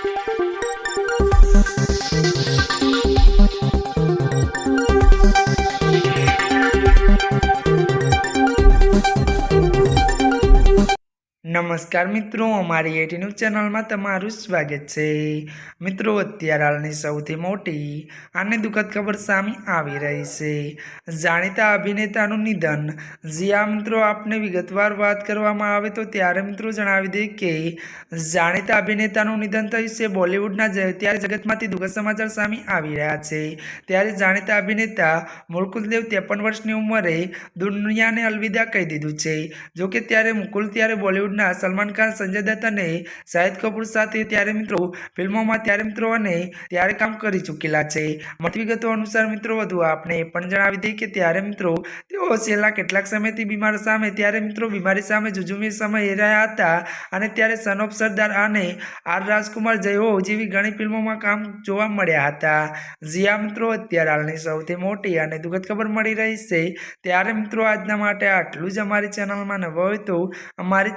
Thank you. નમસ્કાર મિત્રો, અમારી એટી ન્યૂઝ ચેનલમાં તમારું સ્વાગત છે. મિત્રો, અત્યારે હાલની સૌથી મોટી અને દુઃખદ ખબર સામે આવી રહી છે. જાણીતા અભિનેતાનું નિધન. જ્યાં મિત્રો, આપને વિગતવાર વાત કરવામાં આવે તો ત્યારે મિત્રો જણાવી દઈએ કે જાણીતા અભિનેતાનું નિધન થયું છે બોલિવૂડના ત્યારે જગતમાંથી દુઃખદ સમાચાર સામે આવી રહ્યા છે. ત્યારે જાણીતા અભિનેતા મુકુલદેવ ત્રેપન વર્ષની ઉંમરે દુનિયાને અલવિદા કહી દીધું છે. જોકે ત્યારે મુકુલ ત્યારે બોલિવૂડના સલમાન ખાન, સંજય દત્ત અને શાહિદ કપૂર સાથે ત્યારે મિત્રો ફિલ્મોમાં ત્યારે મિત્રો અને ત્યારે કામ કરી ચૂકેલા છે. મળતી વિગતો અનુસાર મિત્રો વધુ આપણે પણ જણાવી દઈએ કે ત્યારે મિત્રો તેઓ છેલ્લા કેટલાક સમયથી બીમાર સામે ત્યારે મિત્રો બીમારી સામે જુજુમી સમય રહ્યા હતા અને ત્યારે સન સરદાર અને આર રાજકુમાર જયો જેવી ઘણી ફિલ્મોમાં કામ જોવા મળ્યા હતા. જીયા મિત્રો, અત્યારે હાલની સૌથી મોટી અને દુઃખદ ખબર મળી રહી છે. ત્યારે મિત્રો આજના માટે આટલું જ અમારી ચેનલમાં નવો હોય તો અમારી